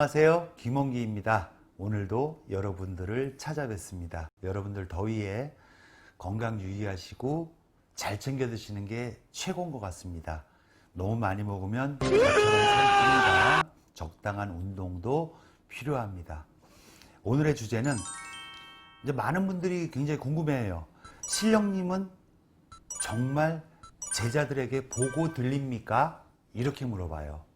안녕하세요. 김원기입니다. 오늘도 여러분들을 찾아뵙습니다. 여러분들 더위에 건강 유의하시고 잘 챙겨 드시는 게 최고인 것 같습니다. 너무 많이 먹으면 저처럼 적당한 운동도 필요합니다. 오늘의 주제는 이제 많은 분들이 굉장히 궁금해해요. 신령님은 정말 제자들에게 보고 들립니까? 이렇게 물어봐요.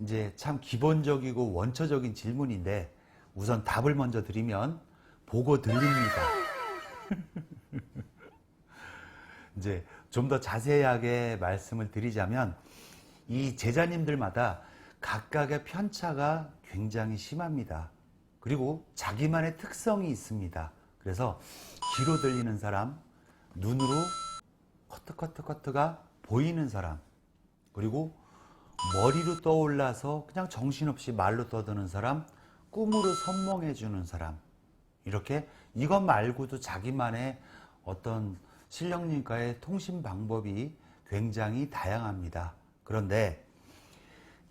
이제 참 기본적이고 원초적인 질문인데 우선 답을 먼저 드리면 보고 들립니다. 이제 좀 더 자세하게 말씀을 드리자면 이 제자님들마다 각각의 편차가 굉장히 심합니다. 그리고 자기만의 특성이 있습니다. 그래서 귀로 들리는 사람, 눈으로 커트커트커트가 보이는 사람, 그리고 머리로 떠올라서 그냥 정신없이 말로 떠드는 사람, 꿈으로 선몽해 주는 사람. 이렇게 이것 말고도 자기만의 어떤 신령님과의 통신 방법이 굉장히 다양합니다. 그런데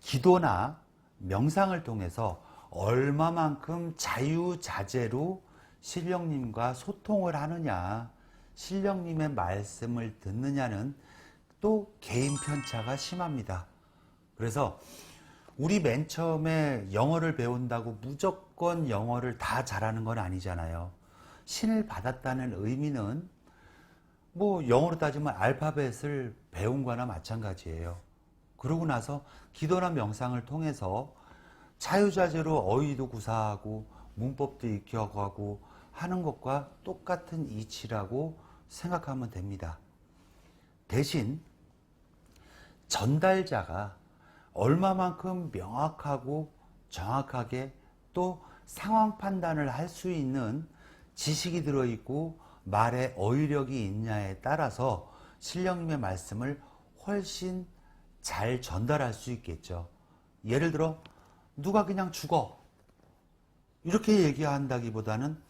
기도나 명상을 통해서 얼마만큼 자유자재로 신령님과 소통을 하느냐, 신령님의 말씀을 듣느냐는 또 개인 편차가 심합니다. 그래서 우리 맨 처음에 영어를 배운다고 무조건 영어를 다 잘하는 건 아니잖아요. 신을 받았다는 의미는 뭐 영어로 따지면 알파벳을 배운 거나 마찬가지예요. 그러고 나서 기도나 명상을 통해서 자유자재로 어휘도 구사하고 문법도 익혀가고 하는 것과 똑같은 이치라고 생각하면 됩니다. 대신 전달자가 얼마만큼 명확하고 정확하게 또 상황 판단을 할 수 있는 지식이 들어있고 말의 어휘력이 있냐에 따라서 신령님의 말씀을 훨씬 잘 전달할 수 있겠죠. 예를 들어 누가 그냥 죽어 이렇게 얘기한다기보다는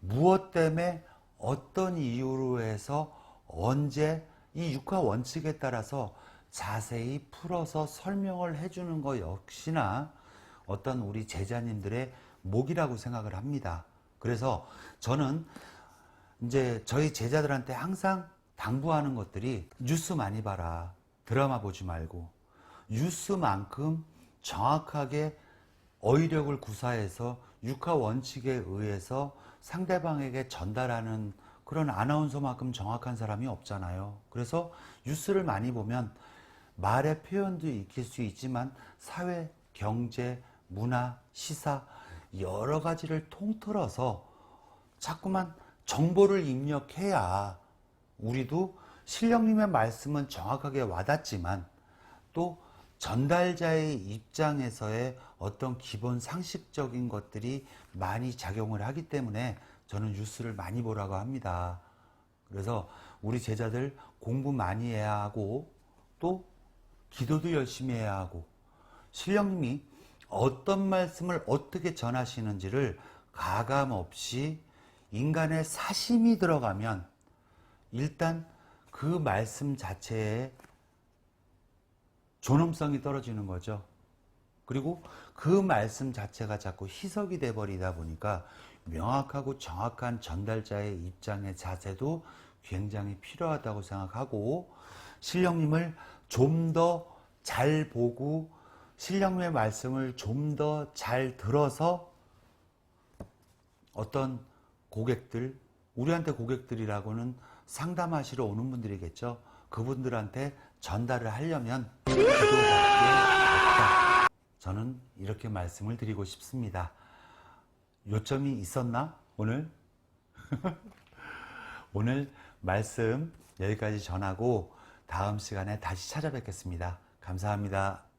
무엇 때문에 어떤 이유로 해서 언제 이 육화 원칙에 따라서 자세히 풀어서 설명을 해주는 것 역시나 어떤 우리 제자님들의 목이라고 생각을 합니다. 그래서 저는 이제 저희 제자들한테 항상 당부하는 것들이 뉴스 많이 봐라. 드라마 보지 말고. 뉴스만큼 정확하게 어휘력을 구사해서 육하 원칙에 의해서 상대방에게 전달하는 그런 아나운서만큼 정확한 사람이 없잖아요. 그래서 뉴스를 많이 보면 말의 표현도 익힐 수 있지만 사회, 경제, 문화, 시사 여러 가지를 통틀어서 자꾸만 정보를 입력해야 우리도 신령님의 말씀은 정확하게 와닿지만 또 전달자의 입장에서의 어떤 기본 상식적인 것들이 많이 작용을 하기 때문에 저는 뉴스를 많이 보라고 합니다. 그래서 우리 제자들 공부 많이 해야 하고 또 기도도 열심히 해야 하고 신령님이 어떤 말씀을 어떻게 전하시는지를 가감 없이 인간의 사심이 들어가면 일단 그 말씀 자체에 존엄성이 떨어지는 거죠. 그리고 그 말씀 자체가 자꾸 희석이 돼 버리다 보니까 명확하고 정확한 전달자의 입장의 자세도 굉장히 필요하다고 생각하고 신령님을 좀 더 잘 보고 신령님의 말씀을 좀 더 잘 들어서 어떤 고객들, 우리한테 고객들이라고는 상담하시러 오는 분들이겠죠. 그분들한테 전달을 하려면 기도밖에 없다. 저는 이렇게 말씀을 드리고 싶습니다. 요점이 있었나? 오늘? 오늘 말씀 여기까지 전하고 다음 시간에 다시 찾아뵙겠습니다. 감사합니다.